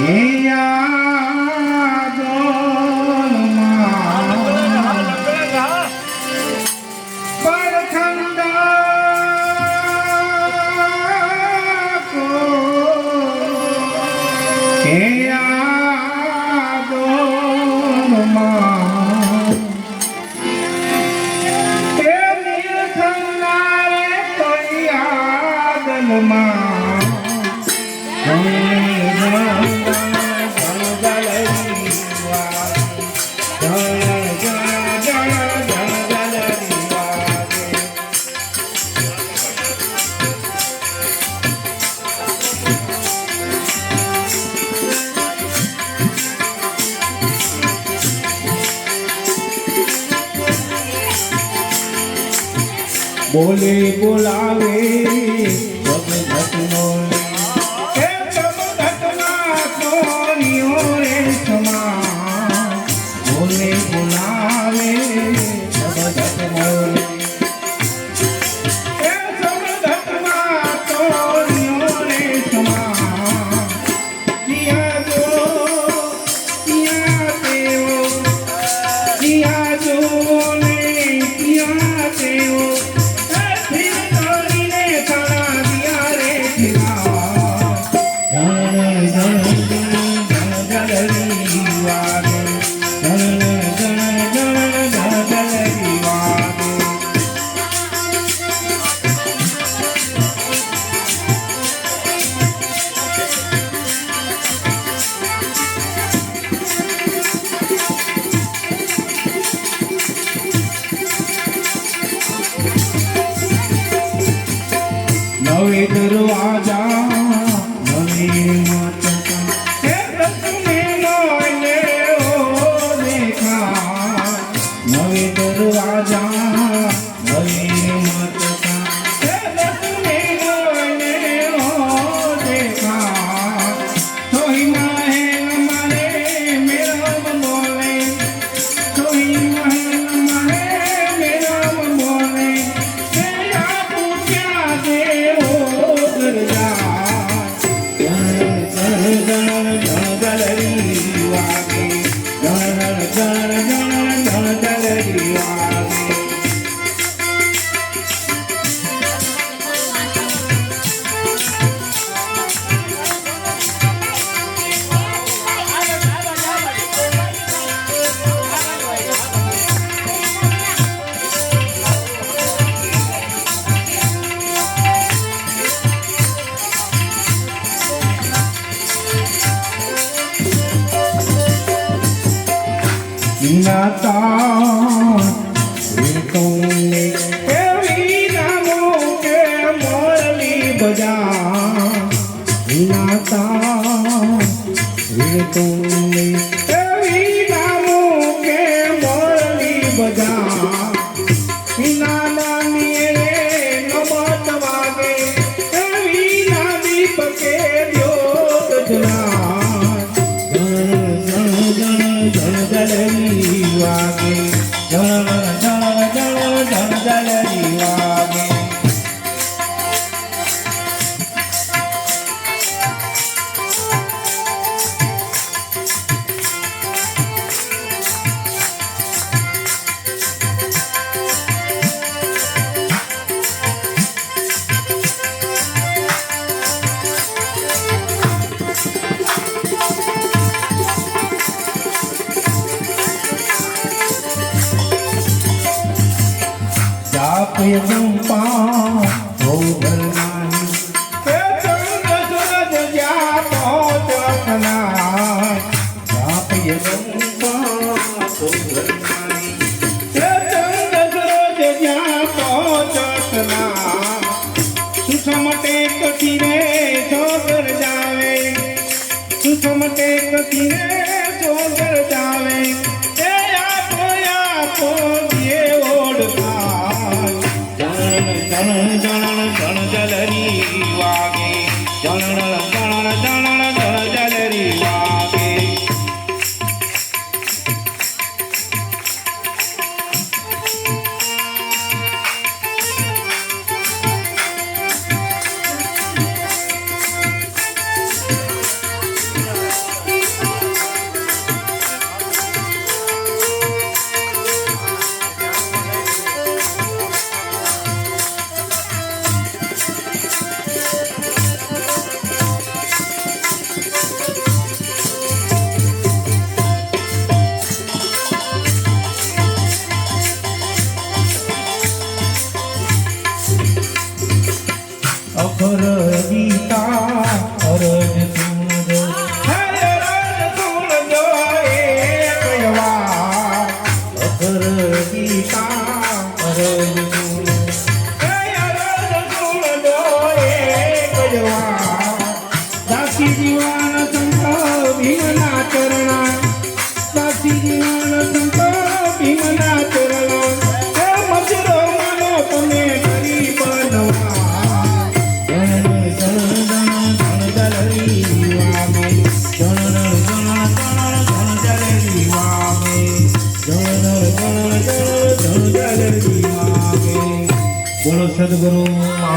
Mm. બોલે બોલાવે જગતનો એ જગતના સમા બોલે બોલાવે નવે દરવાજા નવે નાતા તુમને એવી નામો કે મોરલી બજા નાતા તુમને જાપય ચંપા ગોધરનાની હે ચંદ સૂરજ જાપો ચકના જાપય ચંપા ગોધરનાની હે ચંદ સૂરજ જાપો ચકના સુસમટે કથી રે જોગર જાવે સુસમટે કથી રે જોગર જાવે એ આપો આપો Jana પર ગીતા અરજ તું ગીતા અરજ ಜಗದ್ಗುರು ಆ